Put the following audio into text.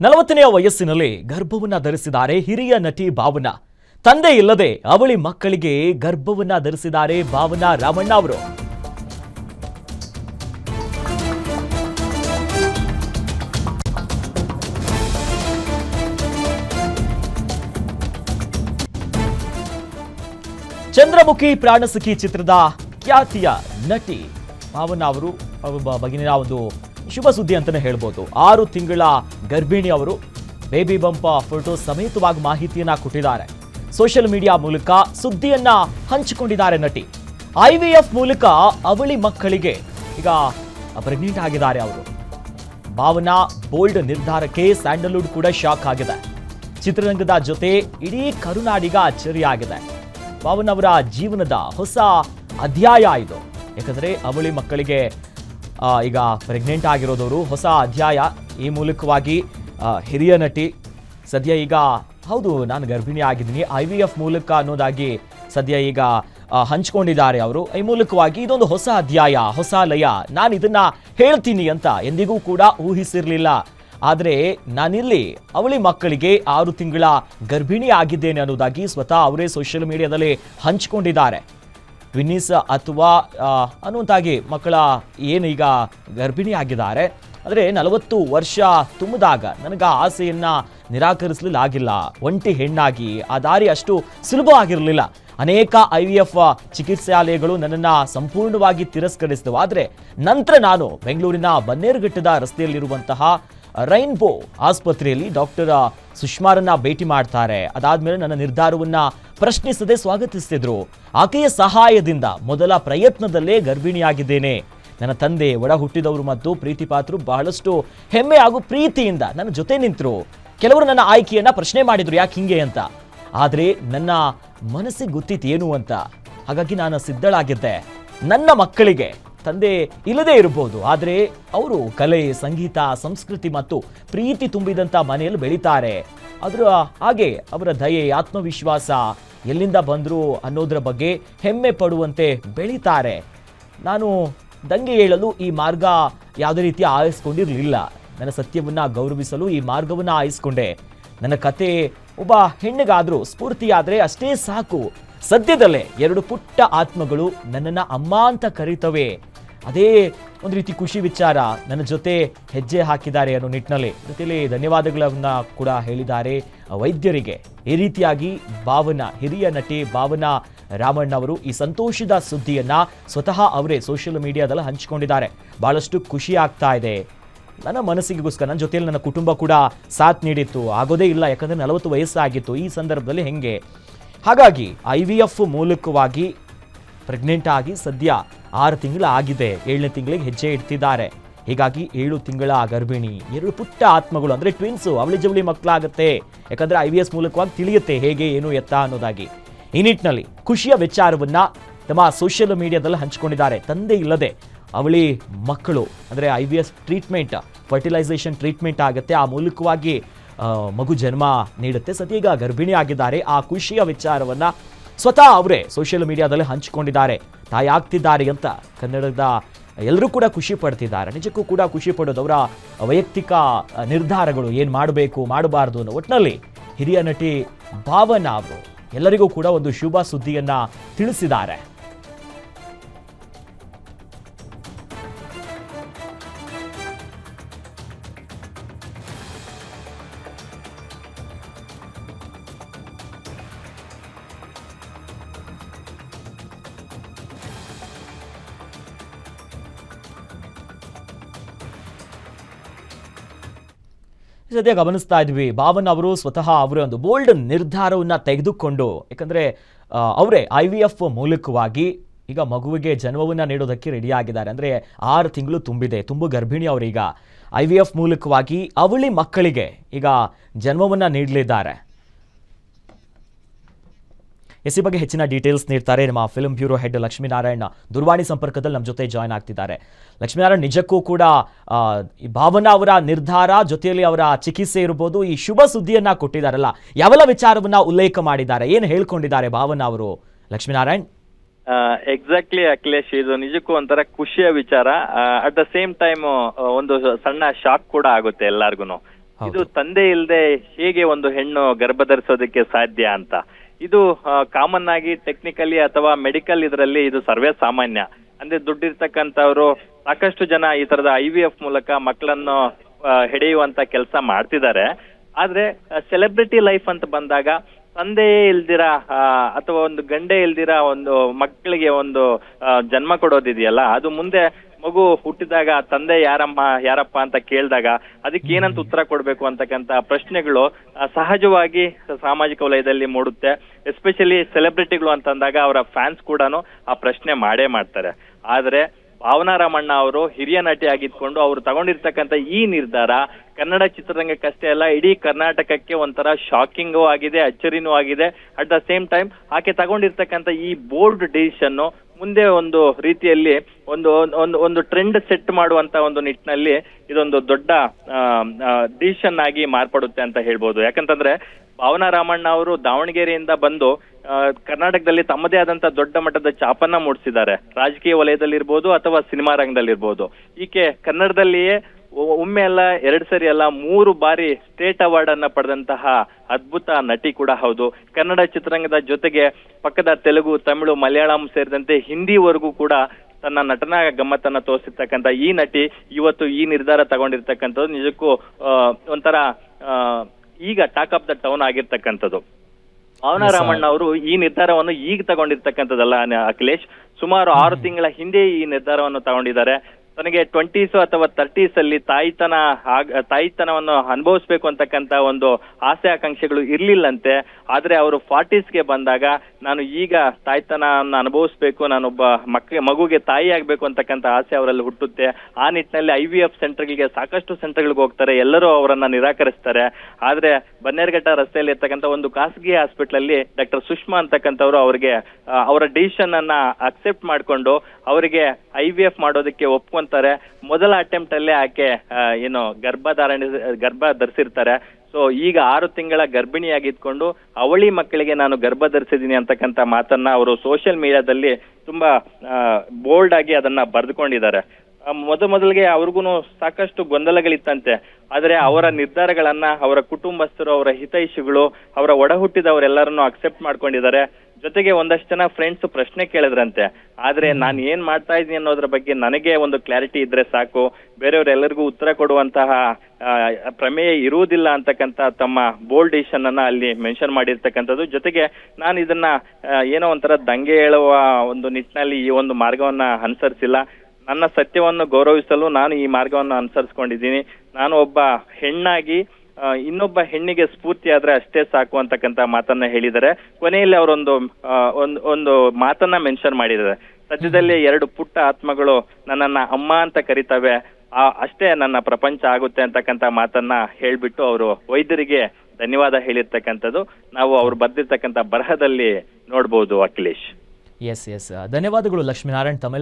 ನಲವತ್ತನೆಯ ವಯಸ್ಸಿನಲ್ಲಿ ಗರ್ಭವನ್ನ ಧರಿಸಿದ್ದಾರೆ ಹಿರಿಯ ನಟಿ ಭಾವನಾ. ತಂದೆ ಇಲ್ಲದೆ ಅವಳಿ ಮಕ್ಕಳಿಗೆ ಗರ್ಭವನ್ನ ಧರಿಸಿದ್ದಾರೆ ಭಾವನಾ ರಾಮಣ್ಣ ಅವರು. ಚಂದ್ರಮುಖಿ ಪ್ರಾಣಸಖಿ ಚಿತ್ರದ ಖ್ಯಾತಿಯ ನಟಿ ಭಾವನಾ ಅವರು ಬಗೆಗಿನ ಒಂದು ಶುಭ ಸುದ್ದಿ ಅಂತಾನೆ ಹೇಳ್ಬೋದು. ಆರು ತಿಂಗಳ ಗರ್ಭಿಣಿ ಅವರು ಬೇಬಿ ಬಂಪ ಫೋಟೋ ಸಮೇತವಾಗಿ ಮಾಹಿತಿಯನ್ನ ಕೊಟ್ಟಿದ್ದಾರೆ. ಸೋಷಿಯಲ್ ಮೀಡಿಯಾ ಮೂಲಕ ಸುದ್ದಿಯನ್ನ ಹಂಚಿಕೊಂಡಿದ್ದಾರೆ ನಟಿ. ಐವಿಎಫ್ ಮೂಲಕ ಅವಳಿ ಮಕ್ಕಳಿಗೆ ಈಗ ಪ್ರೆಗ್ನೆಂಟ್ ಆಗಿದ್ದಾರೆ ಅವರು. ಭಾವನಾ ಬೋಲ್ಡ್ ನಿರ್ಧಾರಕ್ಕೆ ಸ್ಯಾಂಡಲ್ವುಡ್ ಕೂಡ ಶಾಕ್ ಆಗಿದೆ. ಚಿತ್ರರಂಗದ ಜೊತೆ ಇಡೀ ಕರುನಾಡಿಗ ಅಚ್ಚರಿಯಾಗಿದೆ. ಭಾವನ ಅವರ ಜೀವನದ ಹೊಸ ಅಧ್ಯಾಯ ಇದು. ಯಾಕಂದ್ರೆ ಅವಳಿ ಮಕ್ಕಳಿಗೆ ಈಗ ಪ್ರೆಗ್ನೆಂಟ್ ಆಗಿರೋದವರು ಹೊಸ ಅಧ್ಯಾಯ ಈ ಮೂಲಕವಾಗಿ ಹಿರಿಯ ನಟಿ ಸದ್ಯ ಈಗ, ಹೌದು, ನಾನು ಗರ್ಭಿಣಿ ಆಗಿದ್ದೀನಿ. ಐ ವಿ ಎಫ್ ಮೂಲಕ ಅನ್ನೋದಾಗಿ ಸದ್ಯ ಈಗ ಹಂಚಿಕೊಂಡಿದ್ದಾರೆ ಅವರು. ಈ ಮೂಲಕವಾಗಿ ಇದೊಂದು ಹೊಸ ಅಧ್ಯಾಯ, ಹೊಸ ಲಯ. ನಾನು ಇದನ್ನ ಹೇಳ್ತೀನಿ ಅಂತ ಎಂದಿಗೂ ಕೂಡ ಊಹಿಸಿರ್ಲಿಲ್ಲ. ಆದರೆ ನಾನಿಲ್ಲಿ ಅವಳಿ ಮಕ್ಕಳಿಗೆ ಆರು ತಿಂಗಳ ಗರ್ಭಿಣಿ ಆಗಿದ್ದೇನೆ ಅನ್ನೋದಾಗಿ ಸ್ವತಃ ಅವರೇ ಸೋಷಿಯಲ್ ಮೀಡಿಯಾದಲ್ಲಿ ಹಂಚಿಕೊಂಡಿದ್ದಾರೆ. ಟ್ವಿನ್ನಿಸ್ ಅಥವಾ ಅನ್ನುವಂತಾಗಿ ಮಕ್ಕಳ ಏನು ಈಗ ಗರ್ಭಿಣಿ ಆಗಿದ್ದಾರೆ. ಆದರೆ ನಲವತ್ತು ವರ್ಷ ತುಂಬಿದಾಗ ನನಗೆ ಆ ಆಸೆಯನ್ನು ನಿರಾಕರಿಸಲಿಲ್ಲ ಒಂಟಿ ಹೆಣ್ಣಾಗಿ ಆ ದಾರಿ ಅಷ್ಟು ಸುಲಭ ಆಗಿರಲಿಲ್ಲ. ಅನೇಕ ಐ ವಿ ಎಫ್ ಚಿಕಿತ್ಸಾಲಯಗಳು ನನ್ನನ್ನು ಸಂಪೂರ್ಣವಾಗಿ ತಿರಸ್ಕರಿಸಿದವು. ಆದರೆ ನಂತರ ನಾನು ಬೆಂಗಳೂರಿನ ಬನ್ನೇರುಘಟ್ಟದ ರಸ್ತೆಯಲ್ಲಿರುವಂತಹ ರೈನ್ಬೋ ಆಸ್ಪತ್ರೆಯಲ್ಲಿ ಡಾಕ್ಟರ್ ಸುಷ್ಮಾರನ್ನ ಭೇಟಿ ಮಾಡ್ತಾರೆ. ಅದಾದ್ಮೇಲೆ ನನ್ನ ನಿರ್ಧಾರವನ್ನ ಪ್ರಶ್ನಿಸದೆ ಸ್ವಾಗತಿಸ್ತಿದ್ರು ಆಕೆಯ ಸಹಾಯದಿಂದ ಮೊದಲ ಪ್ರಯತ್ನದಲ್ಲೇ ಗರ್ಭಿಣಿಯಾಗಿದ್ದೇನೆ. ನನ್ನ ತಂದೆ ಒಡ ಹುಟ್ಟಿದವರು ಮತ್ತು ಪ್ರೀತಿ ಪಾತ್ರರು ಬಹಳಷ್ಟು ಹೆಮ್ಮೆ ಹಾಗೂ ಪ್ರೀತಿಯಿಂದ ನನ್ನ ಜೊತೆ ನಿಂತರು. ಕೆಲವರು ನನ್ನ ಆಯ್ಕೆಯನ್ನ ಪ್ರಶ್ನೆ ಮಾಡಿದ್ರು, ಯಾಕೆ ಹಿಂಗೆ ಅಂತ. ಆದರೆ ನನ್ನ ಮನಸ್ಸಿಗೆ ಗೊತ್ತಿತ್ತು ಏನು ಅಂತ. ಹಾಗಾಗಿ ನಾನು ಸಿದ್ಧಳಾಗಿದ್ದೆ. ನನ್ನ ಮಕ್ಕಳಿಗೆ ತಂದೆ ಇಲ್ಲದೇ ಇರಬಹುದು ಆದರೆ ಅವರು ಕಲೆ, ಸಂಗೀತ, ಸಂಸ್ಕೃತಿ ಮತ್ತು ಪ್ರೀತಿ ತುಂಬಿದಂಥ ಮನೆಯಲ್ಲಿ ಬೆಳೀತಾರೆ. ಅದರ ಹಾಗೆ ಅವರ ದಯೆ, ಆತ್ಮವಿಶ್ವಾಸ ಎಲ್ಲಿಂದ ಬಂದರು ಅನ್ನೋದರ ಬಗ್ಗೆ ಹೆಮ್ಮೆ ಪಡುವಂತೆ ಬೆಳೀತಾರೆ. ನಾನು ದಂಗೆ ಹೇಳಲು ಈ ಮಾರ್ಗ ಯಾವುದೇ ರೀತಿ ಆಯಿಸ್ಕೊಂಡಿರಲಿಲ್ಲ ನನ್ನ ಸತ್ಯವನ್ನ ಗೌರವಿಸಲು ಈ ಮಾರ್ಗವನ್ನ ಆಯಿಸ್ಕೊಂಡೆ ನನ್ನ ಕತೆ ಒಬ್ಬ ಹೆಣ್ಣಿಗಾದ್ರೂ ಸ್ಫೂರ್ತಿಯಾದ್ರೆ ಅಷ್ಟೇ ಸಾಕು. ಸದ್ಯದಲ್ಲೇ ಎರಡು ಪುಟ್ಟ ಆತ್ಮಗಳು ನನ್ನನ್ನ ಅಮ್ಮ ಅಂತ ಕರೀತವೆ. ಅದೇ ಒಂದು ರೀತಿ ಖುಷಿ ವಿಚಾರ ನನ್ನ ಜೊತೆ ಹೆಜ್ಜೆ ಹಾಕಿದ್ದಾರೆ ಅನ್ನೋ ನಿಟ್ಟಿನಲ್ಲಿ ಜೊತೆಯಲ್ಲಿ ಧನ್ಯವಾದಗಳನ್ನ ಕೂಡ ಹೇಳಿದ್ದಾರೆ ವೈದ್ಯರಿಗೆ. ಈ ರೀತಿಯಾಗಿ ಭಾವನಾ, ಹಿರಿಯ ನಟಿ ಭಾವನಾ ರಾಮಣ್ಣ ಅವರು ಈ ಸಂತೋಷದ ಸುದ್ದಿಯನ್ನ ಸ್ವತಃ ಅವರೇ ಸೋಷಿಯಲ್ ಮೀಡಿಯಾದಲ್ಲಿ ಹಂಚಿಕೊಂಡಿದ್ದಾರೆ. ಬಹಳಷ್ಟು ಖುಷಿ ಆಗ್ತಾ ಇದೆ. ನನ್ನ ಮನಸ್ಸಿಗೋಸ್ಕರ, ನನ್ನ ಜೊತೆಯಲ್ಲಿ ನನ್ನ ಕುಟುಂಬ ಕೂಡ ಸಾಥ್ ನೀಡಿತ್ತು. ಆಗೋದೇ ಇಲ್ಲ, ಯಾಕಂದ್ರೆ ನಲವತ್ತು ವಯಸ್ಸಾಗಿತ್ತು. ಈ ಸಂದರ್ಭದಲ್ಲಿ ಹೆಂಗೆ? ಹಾಗಾಗಿ, ಐ ವಿ ಎಫ್ ಮೂಲಕವಾಗಿ ಪ್ರೆಗ್ನೆಂಟ್ ಆಗಿ ಸದ್ಯ ಆರು ತಿಂಗಳು ಆಗಿದೆ. ಏಳನೇ ತಿಂಗಳಿಗೆ ಹೆಜ್ಜೆ ಇಡ್ತಿದ್ದಾರೆ. ಹೀಗಾಗಿ ಏಳು ತಿಂಗಳ ಗರ್ಭಿಣಿ. ಎರಡು ಪುಟ್ಟ ಆತ್ಮಗಳು ಅಂದರೆ ಟ್ವಿನ್ಸು ಅವಳಿ ಜವಳಿ ಮಕ್ಕಳಾಗುತ್ತೆ. ಯಾಕಂದರೆ ಐ ವಿ ಎಸ್ ಮೂಲಕವಾಗಿ ತಿಳಿಯುತ್ತೆ ಹೇಗೆ, ಏನು ಎತ್ತ ಅನ್ನೋದಾಗಿ. ಈ ನಿಟ್ಟಿನಲ್ಲಿ ಖುಷಿಯ ವಿಚಾರವನ್ನು ತಮ್ಮ ಸೋಷಿಯಲ್ ಮೀಡಿಯಾದಲ್ಲಿ ಹಂಚಿಕೊಂಡಿದ್ದಾರೆ. ತಂದೆ ಇಲ್ಲದೆ ಅವಳಿ ಮಕ್ಕಳು ಅಂದರೆ I V S treatment fertilisation treatment ಆಗುತ್ತೆ. ಆ ಮೂಲಕವಾಗಿ ಮಗು ಜನ್ಮ ನೀಡುತ್ತೆ. ಸದ್ಯ ಈಗ ಗರ್ಭಿಣಿ ಆಗಿದ್ದಾರೆ. ಆ ಖುಷಿಯ ವಿಚಾರವನ್ನು ಸ್ವತಃ ಅವರೇ ಸೋಷಿಯಲ್ ಮೀಡಿಯಾದಲ್ಲಿ ಹಂಚಿಕೊಂಡಿದ್ದಾರೆ. ತಾಯಿ ಆಗ್ತಿದ್ದಾರೆ ಅಂತ ಕನ್ನಡದ ಎಲ್ಲರೂ ಕೂಡ ಖುಷಿ ಪಡ್ತಿದ್ದಾರೆ. ನಿಜಕ್ಕೂ ಕೂಡ ಖುಷಿ ಪಡೋದು ಅವರ ವೈಯಕ್ತಿಕ ನಿರ್ಧಾರಗಳು ಏನು ಮಾಡಬೇಕು, ಮಾಡಬಾರ್ದು ಅನ್ನೋ ಒಟ್ಟಿನಲ್ಲಿ ಹಿರಿಯ ನಟಿ ಭಾವನಾ ಅವರು ಎಲ್ಲರಿಗೂ ಕೂಡ ಒಂದು ಶುಭ ಸುದ್ದಿಯನ್ನು ತಿಳಿಸಿದ್ದಾರೆ. ಸದ್ಯ ಗಮನಿಸ್ತಾ ಇದ್ವಿ. ಭಾವನ್ ಅವರು ಸ್ವತಃ ಅವರೇ ಒಂದು ಬೋಲ್ಡ್ ನಿರ್ಧಾರವನ್ನು ತೆಗೆದುಕೊಂಡು ಯಾಕಂದರೆ ಅವರೇ ಐ ವಿ ಎಫ್ ಮೂಲಕವಾಗಿ ಈಗ ಮಗುವಿಗೆ ಜನ್ಮವನ್ನು ನೀಡೋದಕ್ಕೆ ರೆಡಿಯಾಗಿದ್ದಾರೆ. ಅಂದ್ರೆ ಆರು ತಿಂಗಳು ತುಂಬಿದೆ, ತುಂಬು ಗರ್ಭಿಣಿ ಅವರೀಗ. ಐ ವಿ ಎಫ್ ಮೂಲಕವಾಗಿ ಅವಳಿ ಮಕ್ಕಳಿಗೆ ಈಗ ಜನ್ಮವನ್ನು ನೀಡಲಿದ್ದಾರೆ. ಎಸ್ ಬಗ್ಗೆ ಹೆಚ್ಚಿನ ಡೀಟೇಲ್ಸ್ ನೀಡ್ತಾರೆ ನಮ್ಮ ಫಿಲ್ಮ್ ಬ್ಯೂರೋ ಹೆಡ್ ಲಕ್ಷ್ಮೀನಾರಾಯಣ. ದೂರವಾಣಿ ಸಂಪರ್ಕದಲ್ಲಿ ನಮ್ಮ ಜೊತೆ ಜಾಯ್ನ್ ಆಗ್ತಿದ್ದಾರೆ. ಲಕ್ಷ್ಮೀನಾರಾಯಣ ನಿಜಕ್ಕೂ ಕೂಡ ಭಾವನಾ ಅವರ ನಿರ್ಧಾರ ಜೊತೆಯಲ್ಲಿ ಅವರ ಚಿಕಿತ್ಸೆ ಇರ್ಬೋದು ಈ ಶುಭ ಸುದ್ದಿಯನ್ನ ಕೊಟ್ಟಿದ್ದಾರಲ್ಲ ಯಾವೆಲ್ಲ ವಿಚಾರವನ್ನ ಉಲ್ಲೇಖ ಮಾಡಿದ್ದಾರೆ ಏನು ಹೇಳ್ಕೊಂಡಿದ್ದಾರೆ ಭಾವನಾ ಅವರು? ಲಕ್ಷ್ಮೀನಾರಾಯಣ್? ಎಕ್ಸಾಕ್ಟ್ಲಿ ಅಖಿಲೇಶ್ ಇದು ನಿಜಕ್ಕೂ ಒಂಥರ ಖುಷಿಯ ವಿಚಾರ. ಅಟ್ ದ ಸೇಮ್ ಟೈಮ್ ಒಂದು ಸಣ್ಣ ಶಾಕ್ ಕೂಡ ಆಗುತ್ತೆ ಎಲ್ಲಾರ್ಗು ಇದು ತಂದೆ ಇಲ್ಲದೆ ಹೇಗೆ ಒಂದು ಹೆಣ್ಣು ಗರ್ಭ ಧರಿಸೋದಕ್ಕೆ ಸಾಧ್ಯ ಅಂತ. ಇದು ಕಾಮನ್ ಆಗಿ ಟೆಕ್ನಿಕಲಿ ಅಥವಾ ಮೆಡಿಕಲ್ ಇದರಲ್ಲಿ ಇದು ಸರ್ವೇ ಸಾಮಾನ್ಯ. ಅಂದ್ರೆ ದುಡ್ಡಿರ್ತಕ್ಕಂಥವ್ರು ಸಾಕಷ್ಟು ಜನ ಈ ತರದ ಐ ವಿ ಎಫ್ ಮೂಲಕ ಮಕ್ಕಳನ್ನು ಹಿಡಿಯುವಂತ ಕೆಲಸ ಮಾಡ್ತಿದ್ದಾರೆ. ಆದ್ರೆ ಸೆಲೆಬ್ರಿಟಿ ಲೈಫ್ ಅಂತ ಬಂದಾಗ ತಂದೆಯೇ ಇಲ್ದಿರ ಅಥವಾ ಒಂದು ಗಂಡೆ ಇಲ್ದಿರ ಒಂದು ಮಕ್ಕಳಿಗೆ ಒಂದು ಜನ್ಮ ಕೊಡೋದಿದೆಯಲ್ಲ, ಅದು ಮುಂದೆ ಮಗು ಹುಟ್ಟಿದಾಗ ತಂದೆ ಯಾರಮ್ಮ ಯಾರಪ್ಪ ಅಂತ ಕೇಳಿದಾಗ ಅದಕ್ಕೆ ಏನಂತ ಉತ್ತರ ಕೊಡ್ಬೇಕು ಅಂತಕ್ಕಂತ ಪ್ರಶ್ನೆಗಳು ಸಹಜವಾಗಿ ಸಾಮಾಜಿಕ ವಲಯದಲ್ಲಿ ಮೂಡುತ್ತೆ. ಎಸ್ಪೆಷಲಿ ಸೆಲೆಬ್ರಿಟಿಗಳು ಅಂತಂದಾಗ ಅವರ ಫ್ಯಾನ್ಸ್ ಕೂಡ ಆ ಪ್ರಶ್ನೆ ಮಾಡೇ ಮಾಡ್ತಾರೆ. ಆದ್ರೆ ಭಾವನಾ ರಾಮಣ್ಣ ಅವರು ಹಿರಿಯ ನಟಿ ಆಗಿದ್ಕೊಂಡು ಅವರು ತಗೊಂಡಿರ್ತಕ್ಕಂಥ ಈ ನಿರ್ಧಾರ ಕನ್ನಡ ಚಿತ್ರರಂಗಕ್ಕಷ್ಟೇ ಅಲ್ಲ ಇಡೀ ಕರ್ನಾಟಕಕ್ಕೆ ಒಂಥರ ಶಾಕಿಂಗೂ ಆಗಿದೆ ಅಚ್ಚರಿನೂ ಆಗಿದೆ. ಅಟ್ ದ ಸೇಮ್ ಟೈಮ್ ಆಕೆ ತಗೊಂಡಿರ್ತಕ್ಕಂಥ ಈ ಬೋಲ್ಡ್ ಡಿಸಿಷನ್ ಮುಂದೆ ಒಂದು ರೀತಿಯಲ್ಲಿ ಒಂದು ಒಂದು ಒಂದು ಟ್ರೆಂಡ್ ಸೆಟ್ ಮಾಡುವಂತ ಒಂದು ನಿಟ್ಟಿನಲ್ಲಿ ಇದೊಂದು ದೊಡ್ಡ ಡಿಸಿಷನ್ ಆಗಿ ಮಾರ್ಪಡುತ್ತೆ ಅಂತ ಹೇಳ್ಬೋದು. ಯಾಕಂತಂದ್ರೆ ಭಾವನಾ ರಾಮಣ್ಣ ಅವರು ದಾವಣಗೆರೆಯಿಂದ ಬಂದು ಕರ್ನಾಟಕದಲ್ಲಿ ತಮ್ಮದೇ ಆದಂತ ದೊಡ್ಡ ಮಟ್ಟದ ಚಾಪನ್ನ ಮೂಡಿಸಿದ್ದಾರೆ. ರಾಜಕೀಯ ವಲಯದಲ್ಲಿರ್ಬೋದು ಅಥವಾ ಸಿನಿಮಾ ರಂಗದಲ್ಲಿರ್ಬೋದು. ಈಕೆ ಕನ್ನಡದಲ್ಲಿಯೇ ಒಮ್ಮೆ ಅಲ್ಲ ಎರಡ್ ಸರಿ ಅಲ್ಲ ಮೂರು ಬಾರಿ ಸ್ಟೇಟ್ ಅವಾರ್ಡ್ ಅನ್ನ ಪಡೆದಂತಹ ಅದ್ಭುತ ನಟಿ ಕೂಡ ಹೌದು. ಕನ್ನಡ ಚಿತ್ರರಂಗದ ಜೊತೆಗೆ ಪಕ್ಕದ ತೆಲುಗು ತಮಿಳು ಮಲಯಾಳಂ ಸೇರಿದಂತೆ ಹಿಂದಿವರೆಗೂ ಕೂಡ ತನ್ನ ನಟನಾ ಗಮ್ಮತ್ತನ್ನ ತೋರಿಸಿರ್ತಕ್ಕಂಥ ಈ ನಟಿ ಇವತ್ತು ಈ ನಿರ್ಧಾರ ತಗೊಂಡಿರ್ತಕ್ಕಂಥದ್ದು ನಿಜಕ್ಕೂ ಒಂಥರ ಈಗ ಟಾಕ್ ಆಫ್ ದ ಟೌನ್ ಆಗಿರ್ತಕ್ಕಂಥದ್ದು. ಭಾವನಾ ರಾಮಣ್ಣ ಅವರು ಈ ನಿರ್ಧಾರವನ್ನು ಈಗ ತಗೊಂಡಿರ್ತಕ್ಕಂಥದ್ದಲ್ಲ ಅಖಿಲೇಶ್. ಸುಮಾರು ಆರು ತಿಂಗಳ ಹಿಂದೆ ಈ ನಿರ್ಧಾರವನ್ನು ತಗೊಂಡಿದ್ದಾರೆ. ತನಗೆ ಟ್ವೆಂಟೀಸ್ ಅಥವಾ ತರ್ಟೀಸ್ ಅಲ್ಲಿ ತಾಯಿತನ ತಾಯಿತನವನ್ನು ಅನುಭವಿಸ್ಬೇಕು ಅಂತಕ್ಕಂತ ಒಂದು ಆಸೆ, ಆಕಾಂಕ್ಷೆಗಳು ಇರ್ಲಿಲ್ಲಂತೆ. ಆದ್ರೆ ಅವರು ಫಾರ್ಟೀಸ್ಗೆ ಬಂದಾಗ ನಾನು ಈಗ ತಾಯ್ತನವನ್ನು ಅನುಭವಿಸ್ಬೇಕು, ನಾನೊಬ್ಬ ಮಕ್ಕ ಮಗುಗೆ ತಾಯಿ ಆಗ್ಬೇಕು ಅಂತಕ್ಕಂತ ಆಸೆ ಅವರಲ್ಲಿ ಹುಟ್ಟುತ್ತೆ. ಆ ನಿಟ್ಟಿನಲ್ಲಿ ಐ ವಿ ಎಫ್ ಸೆಂಟರ್ಗಳಿಗೆ ಸಾಕಷ್ಟು ಸೆಂಟರ್ಗಳಿಗೆ ಹೋಗ್ತಾರೆ. ಎಲ್ಲರೂ ಅವರನ್ನ ನಿರಾಕರಿಸ್ತಾರೆ. ಆದ್ರೆ ಬನ್ನೇರ್ಘಟ್ಟ ರಸ್ತೆಯಲ್ಲಿ ಇರ್ತಕ್ಕಂಥ ಒಂದು ಖಾಸಗಿ ಹಾಸ್ಪಿಟಲ್ ಅಲ್ಲಿ ಡಾಕ್ಟರ್ ಸುಷ್ಮಾ ಅಂತಕ್ಕಂಥವ್ರು ಅವರಿಗೆ ಅವರ ಡಿಸಿಷನ್ ಅನ್ನ ಅಕ್ಸೆಪ್ಟ್ ಮಾಡ್ಕೊಂಡು ಅವರಿಗೆ ಐ ವಿ ಎಫ್ ಮಾಡೋದಕ್ಕೆ ಒಪ್ಕೊಂತಾರೆ ಮೊದಲ ಅಟೆಂಪ್ಟ್ ಅಲ್ಲೇ ಆಕೆ ಏನು ಏನು ಗರ್ಭಧಾರಣೆ, ಗರ್ಭ ಧರಿಸಿರ್ತಾರೆ. ಸೊ ಈಗ ಆರು ತಿಂಗಳ ಗರ್ಭಿಣಿಯಾಗಿದ್ಕೊಂಡು ಅವಳಿ ಮಕ್ಕಳಿಗೆ ನಾನು ಗರ್ಭ ಧರಿಸಿದ್ದೀನಿ ಅಂತಕ್ಕಂಥ ಮಾತನ್ನ ಅವರು ಸೋಷಿಯಲ್ ಮೀಡಿಯಾದಲ್ಲಿ ತುಂಬಾ ಬೋಲ್ಡ್ ಆಗಿ ಅದನ್ನ ಬರೆದುಕೊಂಡಿದ್ದಾರೆ. ಮೊದ ಮೊದಲಿಗೆ ಅವ್ರಿಗೂ ಸಾಕಷ್ಟು ಗೊಂದಲಗಳಿತ್ತಂತೆ. ಆದ್ರೆ ಅವರ ನಿರ್ಧಾರಗಳನ್ನ ಅವರ ಕುಟುಂಬಸ್ಥರು ಅವರ ಹಿತೈಷಿಗಳು ಅವರ ಒಡ ಹುಟ್ಟಿದವರೆಲ್ಲರನ್ನು ಅಕ್ಸೆಪ್ಟ್ ಮಾಡ್ಕೊಂಡಿದ್ದಾರೆ. ಜೊತೆಗೆ ಒಂದಷ್ಟು ಜನ ಫ್ರೆಂಡ್ಸ್ ಪ್ರಶ್ನೆ ಕೇಳಿದ್ರಂತೆ. ಆದ್ರೆ ನಾನು ಏನ್ ಮಾಡ್ತಾ ಇದ್ದೀನಿ ಅನ್ನೋದ್ರ ಬಗ್ಗೆ ನನಗೆ ಒಂದು ಕ್ಲಾರಿಟಿ ಇದ್ರೆ ಸಾಕು. ಬೇರೆಯವರೆಲ್ಲರಿಗೂ ಉತ್ತರ ಕೊಡುವಂತಹ ಪ್ರಮೇಯ ಇರುವುದಿಲ್ಲ ಅಂತಕ್ಕಂತ ತಮ್ಮ ಬೋಲ್ಡ್ ಡಿಸಿಷನ್ ಅನ್ನ ಅಲ್ಲಿ ಮೆನ್ಷನ್ ಮಾಡಿರ್ತಕ್ಕಂಥದ್ದು. ಜೊತೆಗೆ ನಾನು ಇದನ್ನ ಏನೋ ಒಂಥರ ದಂಗೆ ಹೇಳುವ ಒಂದು ನಿಟ್ಟಿನಲ್ಲಿ ಈ ಒಂದು ಮಾರ್ಗವನ್ನ ಅನುಸರಿಸಿಲ್ಲ. ನನ್ನ ಸತ್ಯವನ್ನು ಗೌರವಿಸಲು ನಾನು ಈ ಮಾರ್ಗವನ್ನು ಅನುಸರಿಸಿಕೊಂಡಿದ್ದೀನಿ. ನಾನು ಒಬ್ಬ ಹೆಣ್ಣಾಗಿ ಇನ್ನೊಬ್ಬ ಹೆಣ್ಣಿಗೆ ಸ್ಫೂರ್ತಿ ಆದ್ರೆ ಅಷ್ಟೇ ಸಾಕು ಅಂತಕ್ಕಂತ ಮಾತನ್ನ ಹೇಳಿದ್ದಾರೆ. ಕೊನೆಯಲ್ಲಿ ಅವರೊಂದು ಒಂದು ಒಂದು ಮಾತನ್ನ ಮೆನ್ಷನ್ ಮಾಡಿದ್ದಾರೆ. ಸದ್ಯದಲ್ಲೇ ಎರಡು ಪುಟ್ಟ ಆತ್ಮಗಳು ನನ್ನನ್ನ ಅಮ್ಮ ಅಂತ ಕರಿತವೆ. ಆ ಅಷ್ಟೇ ನನ್ನ ಪ್ರಪಂಚ ಆಗುತ್ತೆ ಅಂತಕ್ಕಂತ ಮಾತನ್ನ ಹೇಳ್ಬಿಟ್ಟು ಅವರು ವೈದ್ಯರಿಗೆ ಧನ್ಯವಾದ ಹೇಳಿರ್ತಕ್ಕಂಥದ್ದು. ನಾವು ಅವ್ರು ಬರ್ದಿರ್ತಕ್ಕಂಥ ಬರಹದಲ್ಲಿ ನೋಡ್ಬೋದು ಅಖಿಲೇಶ್. ಎಸ್ ಎಸ್ ಧನ್ಯವಾದಗಳು ಲಕ್ಷ್ಮೀನಾರಾಯಣ್ ತಮ್ಮ